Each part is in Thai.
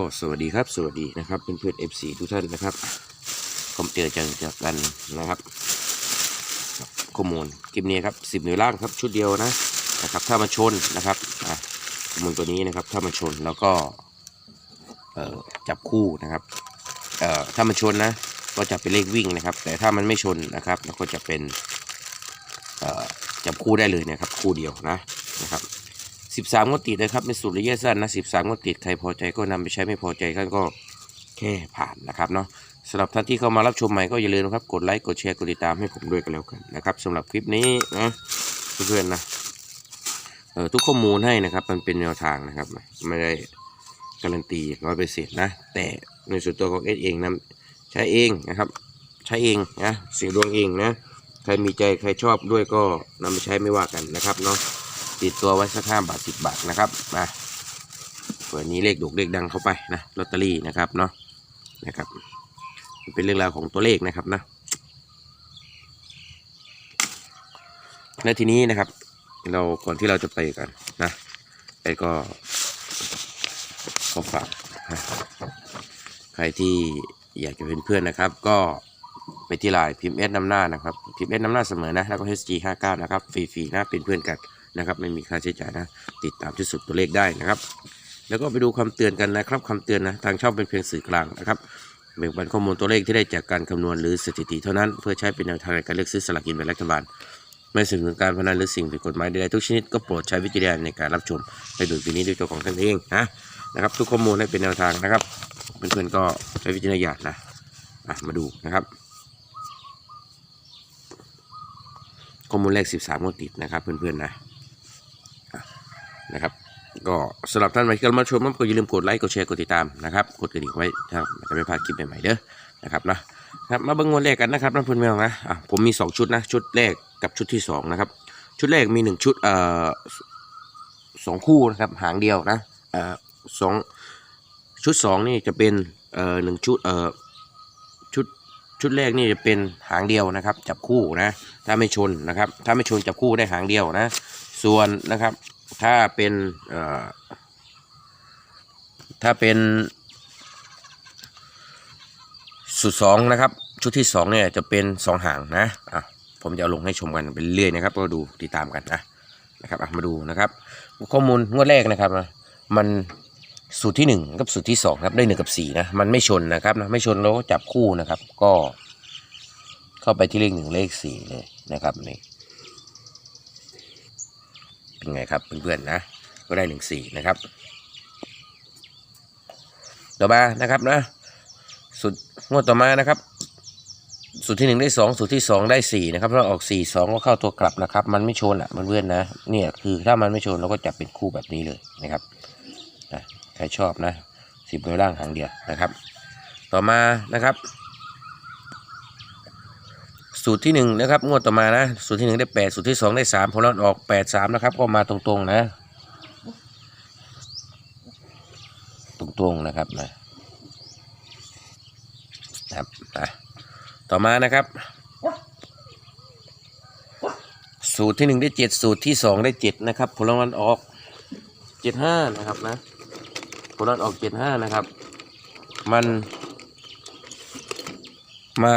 ก็สวัสดีครับสวัสดีนะครับเพื่อนๆ FC ทุกท่านนะครับผมเจอเจอจากกันนะครับข้อมูลคลิปนี้ครับสิบหน่วยล่างครับชุดเดียวนะนะครับ ถ้ามาชนนะครับข้อมูลตัวนี้นะครับถ้ามาชนแล้วก็เออจับคู่นะครับเออถ้ามันชนนะก็จะเป็นเลขวิ่งนะครับ แต่ถ้ามันไม่ชนนะครับแล้วก็จะเป็นเออจับคู่ได้เลยนะครับคู่เดียวนะนะครับ สิบสามงวดติดนะครับเป็นสูตรระยะสั้นนะสิบสามงวดติดใครพอใจก็นำไปใช้ไม่พอใจก็ก็แค่ผ่านนะครับเนาะสำหรับท่านที่เข้ามารับชมใหม่ก็อย่าลืมนะครับกดไลค์กดแชร์กดติดตามให้ผมด้วยกันแล้วกันนะครับสำหรับคลิปนี้นะเพื่อนๆนะเออทุกข้อมูลให้นะครับ มันเป็นแนวทางนะครับ ไม่ได้การันตีร้อยเปอร์เซ็นต์นะ แต่ในส่วนตัวของเอสเองนะใช้เองนะครับ ใช้เองนะเสียงดวงเองนะ ใครมีใจใครชอบด้วยก็นำไปใช้ไม่ว่ากันนะครับเนาะ ติดตัวไว้สักห้าบาทสิบบาทนะครับมาเปิดนี้เลขดกเลขดังเข้าไปนะลอตเตอรี่นะครับเนาะนะครับเป็นเรื่องราวของตัวเลขนะครับนะและทีนี้นะครับ เราก่อนที่เราจะไปกันนะไปก็ขอฝากนะใครที่อยากจะเป็นเพื่อนนะครับ ก็ไปที่ไลน์พิมพ์เอสนำหน้านะครับพิมพ์เอสนำหน้าเสมอนะแล้วก็ HG 59 นะครับฟรีๆนะเป็นเพื่อนกัน นะครับไม่มีค่าใช้จ่ายนะ ติดตามที่สุดตัวเลขได้นะครับ แล้วก็ไปดูคำเตือนกันนะครับคำเตือนนะทางช่องเป็นเพียงสื่อกลางนะครับแบ่งปันข้อมูลตัวเลขที่ได้จากการคำนวณหรือสถิติเท่านั้น เพื่อใช้เป็นแนวทางในการเลือกซื้อสลากกินแบ่งรัฐบาล ไม่สื่อถึงการพนันหรือสิ่งผิดกฎหมายใดๆทุกชนิดก็โปรดใช้วิจารณญาณในการรับชมและดูทีนี้ด้วยตัวของท่านเองนะนะครับ ทุกข้อมูลให้เป็นแนวทางนะครับเพื่อนๆก็ใช้วิจารณญาณนะมาดูนะครับ ข้อมูลแรก13งวดติดนะครับเพื่อนๆนะ นะครับก็สำหรับท่านใหม่ที่กำลังมาชมก็อย่าลืมกดไลค์กดแชร์กดติดตามนะครับกดกระดิ่งไว้ถ้าจะไม่พลาดคลิปใหม่ๆเด้อนะครับนะครับมาเบิ้งงวดแรกกันนะครับน้ำพึ่งแมวนะอะผมมี 2 ชุดนะชุดแรกกับชุดที่ 2 นะครับ ชุดแรกมี 1 ชุดเอ่อสองคู่นะครับหางเดียวนะเอ่อสองชุด 2 นี่จะเป็นเอ่อหนึ่งชุดเอ่อชุดชุดแรกนี่จะเป็นหางเดียวนะครับ จับคู่นะถ้าไม่ชนนะครับ ถ้าไม่ชนจับคู่ได้หางเดียวนะ ส่วนนะครับ ถ้าเป็นถ้าเป็นสุดสองนะครับ ชุดที่สองเนี่ยจะเป็นสองหางนะอะผมจะเอาลงให้ชมกันเป็นเรื่อยนะครับ ก็ดูติดตามกันนะนะครับมาดูนะครับ ข้อมูลงวดแรกนะครับมันสูตรที่หนึ่งกับสูตรที่สองครับได้หนึ่งกับสี่นะมันไม่ชนนะครับนะไม่ชนแล้วก็จับคู่นะครับ ก็ เข้าไปที่เลขหนึ่งเลขสี่เลยนะครับนี่ เป็นไงครับเพื่อนๆนะก็ได้หนึ่งสี่นะครับ ต่อมานะครับนะสุดงวดต่อมานะครับสุดที่หนึ่งได้สองสุดที่สองได้สี่นะครับถ้าออกสี่สองก็เข้าตัวกลับนะครับ มันไม่ชนอะเพื่อนๆนะเนี่ยคือถ้ามันไม่ชนเราก็จับเป็นคู่แบบนี้เลยนะครับนะใครชอบนะสิบหน่วยล่างหางเดียวนะครับ ต่อมานะครับ สูตรที่หนึ่งนะครับงวดต่อมานะ สูตรที่หนึ่งได้แปดสูตรที่สองได้สามผลลัพธ์ออกแปดสามนะครับ ก็มาตรงๆนะ ตรงๆนะครับนะครับนะต่อมานะครับ สูตรที่หนึ่งได้เจ็ดสูตรที่สองได้เจ็ดนะครับ ผลลัพธ์ออกเจ็ดห้านะครับนะผลลัพธ์ออกเจ็ดห้านะครับ มันมา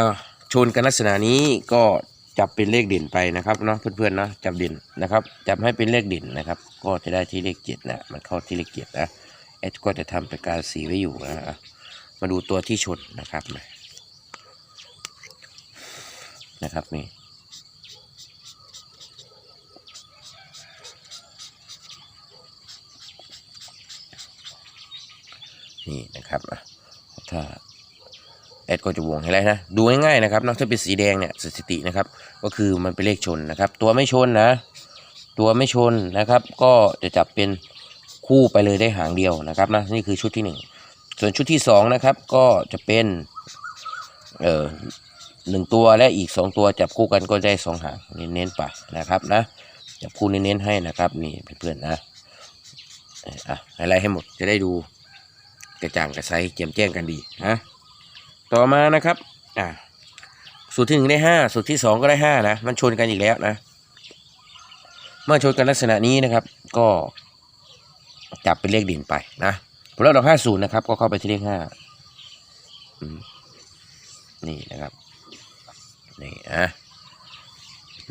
ชนกันลักษณะนี้ก็จับเป็นเลขเด่นไปนะครับเนาะเพื่อนๆเนาะจับเด่นนะครับจับให้เป็นเลขเด่นนะครับ ก็จะได้ที่เลขเจ็ดนะมันเข้าที่เลขเจ็ดนะแอดก็จะทำประกาศสีไว้อยู่นะมาดูตัวที่ชนนะครับนะนะครับนี่นี่นะครับถ้า แอดก็จะวงให้แล้วนะดูง่ายๆนะครับนอกถ้าเป็นสีแดงเนี่ยสถิตินะครับ ก็คือมันเป็นเลขชนนะครับ ตัวไม่ชนนะ ตัวไม่ชนนะครับ ก็จะจับเป็นคู่ไปเลยได้หางเดียวนะครับนะนี่คือชุดที่หนึ่งส่วนชุดที่สองนะครับก็จะเป็นเอ่อหนึ่งตัวและอีกสองตัวจับคู่กันก็ได้สองหางเน้นๆไปนะครับนะจับคู่เน้นๆให้นะครับนี่เพื่อนๆนะเอ่ออะอะไรให้หมดจะได้ดูกระจ่างกระใสแจ่มแจ้งกันดีนะ ต่อมานะครับอ่าสูตรที่หนึ่งได้ห้าสูตรที่สองก็ได้ห้านะ มันชนกันอีกแล้วนะ เมื่อชนกันลักษณะนี้นะครับ ก็จับเป็นเลขเด่นไปนะผลลัพธ์ดอกห้าศูนย์นะครับ ก็เข้าไปที่เลขห้านี่นะครับนี่อะ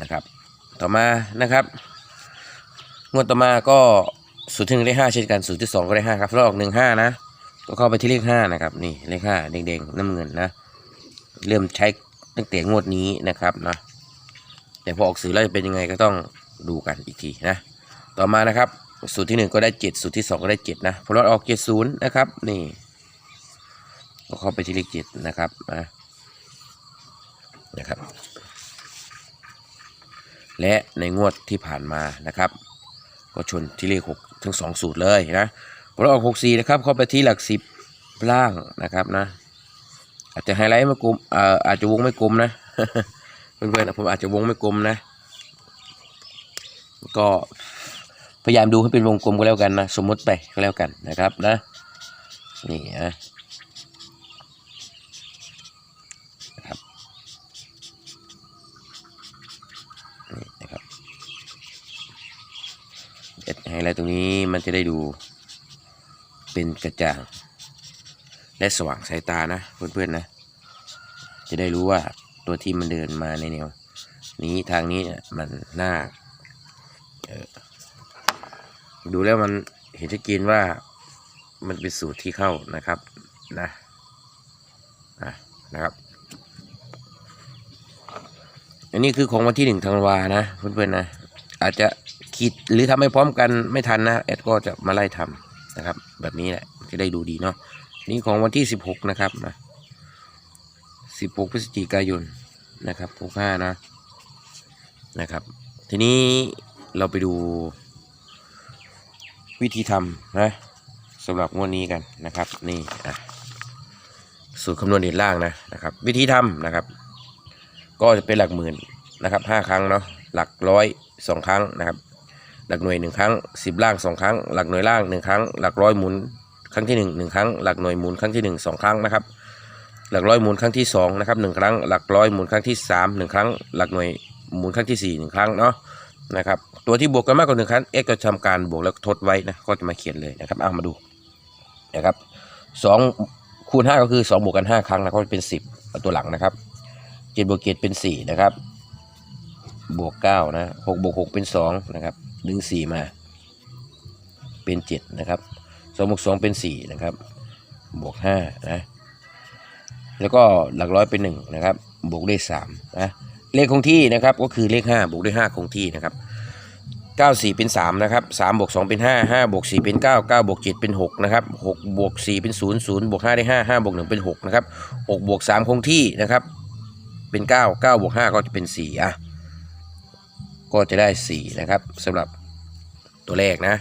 นะครับ ต่อมานะครับงวดต่อมาก็สูตรที่หนึ่งเลขห้าเช่นกันสูตรที่สองก็เลขห้าครับผลลัพธ์ออกหนึ่งห้านะ ก็เข้าไปที่เลขห้านะครับนี่เลขห้าแดงๆน้ำเงินนะ เริ่มใช้ตั้งแต่งวดนี้นะครับนะแต่พอออกสื่อแล้วจะเป็นยังไงก็ต้องดูกันอีกทีนะ ต่อมานะครับสูตรที่หนึ่งก็ได้เจ็ดสูตรที่สองก็ได้เจ็ดนะผลลัพธ์ออกเจ็ดศูนย์นะครับ นี่ก็เข้าไปที่เลขเจ็ดนะครับนะนะครับ และในงวดที่ผ่านมานะครับ ก็ชนที่เลขหกทั้งสองสูตรเลยนะ ผลลัพธ์ออกหกสี่นะครับเข้าไปที่หลักสิบล่างนะครับนะ อาจจะไฮไลท์ไม่กลมเอ่ออาจจะวงไม่กลมนะเพื่อนๆผมอาจจะวงไม่กลมนะ ก็พยายามดูให้เป็นวงกลมก็แล้วกันนะ สมมติไปก็แล้วกันนะครับนะนี่นะครับนี่นะครับไฮไลท์ตรงนี้มันจะได้ดู เป็นกระจ่าง และสว่างสายตานะเพื่อนๆนะ จะได้รู้ว่าตัวที่มันเดินมาในแนวนี้ทางนี้มันน่าดูแล้วมันเห็นชัดเจนว่ามันเป็นสูตรที่เข้านะครับนะนะนะครับ อันนี้คือของวันที่หนึ่งธันวานะเพื่อนๆนะ อาจจะคิดหรือทำไม่พร้อมกันไม่ทันนะแอดก็จะมาไล่ทำ นะครับ แบบนี้แหละจะได้ดูดีเนาะนี่ของวันที่สิบหกนะครับนะสิบหกพฤศจิกายนนะครับหกห้านะนะครับ ทีนี้เราไปดูวิธีทำนะสำหรับงวดนี้กันนะครับ นี่อะสูตรคำนวณเด่นล่างนะนะครับ วิธีทำนะครับ ก็จะเป็นหลักหมื่นนะครับห้าครั้งเนาะหลักร้อยสองครั้งนะครับ หลักหน่วยหนึ่งครั้งสิบล่างสองครั้ง หลักหน่วยล่างหนึ่งครั้ง หลักร้อยหมุนครั้งที่หนึ่งหนึ่งครั้ง หลักหน่วยหมุนครั้งที่หนึ่งสองครั้งนะครับ หลักร้อยหมุนครั้งที่สองนะครับหนึ่งครั้ง หลักร้อยหมุนครั้งที่สามหนึ่งครั้ง หลักหน่วยหมุนครั้งที่สี่หนึ่งครั้งเนาะนะครับ ตัวที่บวกกันมากกว่าหนึ่งครั้ง x ก็ทำการบวกแล้วทดไว้นะ ก็จะมาเขียนเลยนะครับ เอามาดูนะครับสองคูณห้าก็คือสองบวกกันห้าครั้งนะก็เป็นสิบตัวหลังนะครับเจ็ดบวกเจ็ดเป็นสี่นะครับ บวกเก้านะหกบวกหกเป็นสองนะครับ ดึงสี่มา เป็นเจ็ดนะครับสองบวกสองเป็นสี่นะครับ บวกห้านะ แล้วก็หลักร้อยเป็นหนึ่งนะครับ บวกได้สามนะ เลขคงที่นะครับก็คือเลขห้าบวกด้วยห้าคงที่นะครับเก้าสี่เป็นสามนะครับสามบวกสองเป็นห้าห้าบวกสี่เป็นเก้าเก้าบวกเจ็ดเป็นหกนะครับหกบวกสี่เป็นศูนย์ศูนย์บวกห้าได้ห้าห้าบวกหนึ่งเป็นหกนะครับหกบวกสามคงที่นะครับ เป็นเก้าเก้าบวกห้าก็จะเป็นสี่อะ ก็จะได้สี่นะครับสำหรับตัวเลขนะ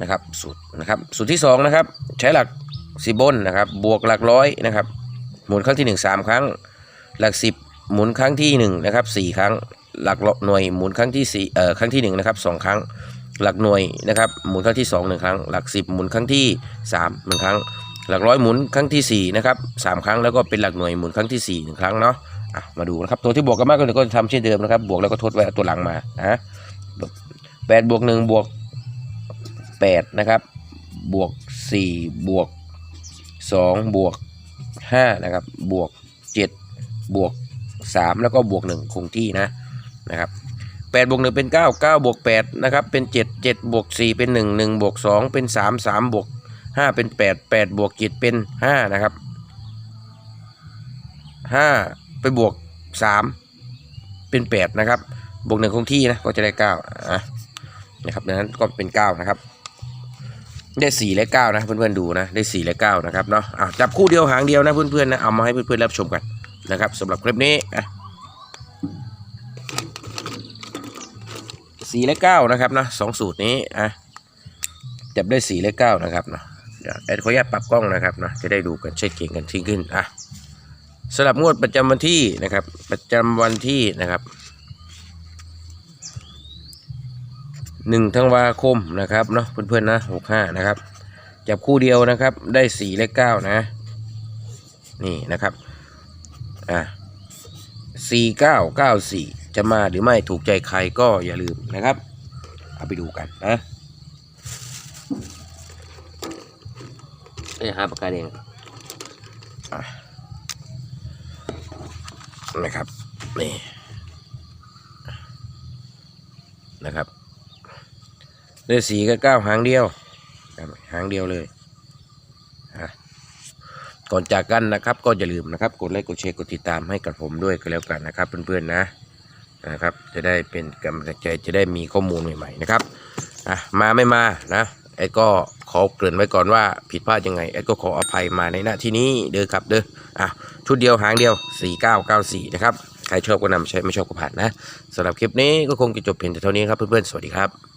นะครับสูตรนะครับสูตรที่สองนะครับใช้หลักสิบบนนะครับบวกหลักร้อยนะครับหมุนครั้งที่หนึ่งสามครั้ง หลักสิบหมุนครั้งที่หนึ่งนะครับสี่ครั้งหลักหน่วยหมุนครั้งที่สี่เอ่อครั้งที่หนึ่งนะครับสองครั้ง หลักหน่วยนะครับหมุนครั้งที่สองหนึ่งครั้ง หลักสิบหมุนครั้งที่สามหนึ่งครั้ง หลักร้อยหมุนครั้งที่สี่นะครับสามครั้งแล้วก็เป็นหลักหน่วยหมุนครั้งที่สี่หนึ่งครั้งเนาะ มาดูนะครับ ตัวที่บวกกันมากก็ก็จะทำเช่นเดิมนะครับ บวกแล้วก็ทดไว้ตัวหลังมานะแปดบวกหนึ่งบวกแปดนะครับ บวกสี่บวกสองบวกห้านะครับ บวกเจ็ดบวกสามแล้วก็บวกหนึ่งคงที่นะนะครับแปดบวกหนึ่งเป็นเก้าเก้าบวกแปดนะครับเป็นเจ็ดเจ็ดบวกสี่เป็นหนึ่งหนึ่งบวกสองเป็นสามสามบวกห้าเป็นแปดแปดบวกเจ็ดเป็นห้านะครับห้า ไปบวกสามเป็นแปดนะครับ บวกหนึ่งคงที่นะก็จะได้เก้าอะนะครับดังนั้นก็เป็นเก้านะครับ ได้สี่และเก้านะเพื่อนๆดูนะได้สี่และเก้านะครับเนาะอะจับคู่เดียวหางเดียวนะเพื่อนๆนะเอามาให้เพื่อนๆรับชมกันนะครับสำหรับคลิปนี้อะสี่และเก้านะครับนะสองสูตรนี้อะจับได้สี่และเก้านะครับเนาะเดี๋ยวแอดขออนุญาตปรับกล้องนะครับนะจะได้ดูกันเช็คเก่งกันทิ้งขึ้นอะ สำหรับงวดประจำวันที่นะครับ ประจำวันที่นะครับหนึ่งธันวาคมนะครับเนาะเพื่อนๆนะหกห้านะครับ จับคู่เดียวนะครับได้สี่และเก้านะ นี่นะครับอะสี่เก้าเก้าสี่จะมาหรือไม่ถูกใจใครก็อย่าลืมนะครับ เอาไปดูกันนะเอ้ยหาปากกาแดงอะ นะครับ นี่นะครับเลขสีก็เก้าหางเดียวหางเดียวเลยอะก่อนจากกันนะครับ ก็อย่าลืมนะครับ กดไลค์กดแชร์กดติดตามให้กับผมด้วยก็แล้วกันนะครับ เพื่อนๆนะนะครับ จะได้เป็นกำลังใจจะได้มีข้อมูลใหม่ๆนะครับอะมาไม่มานะแอดก็ขอเกริ่นไว้ก่อนว่าผิดพลาดยังไงแอดก็ขออภัยมาในหน้าที่นี้เด้อครับเด้อ อะชุดเดียวหางเดียว 4994 นะครับ ใครชอบก็นำใช้ไม่ชอบก็ผ่านนะสำหรับคลิปนี้ก็คงจะจบเพียงแต่เท่านี้ครับเพื่อนๆ สวัสดีครับ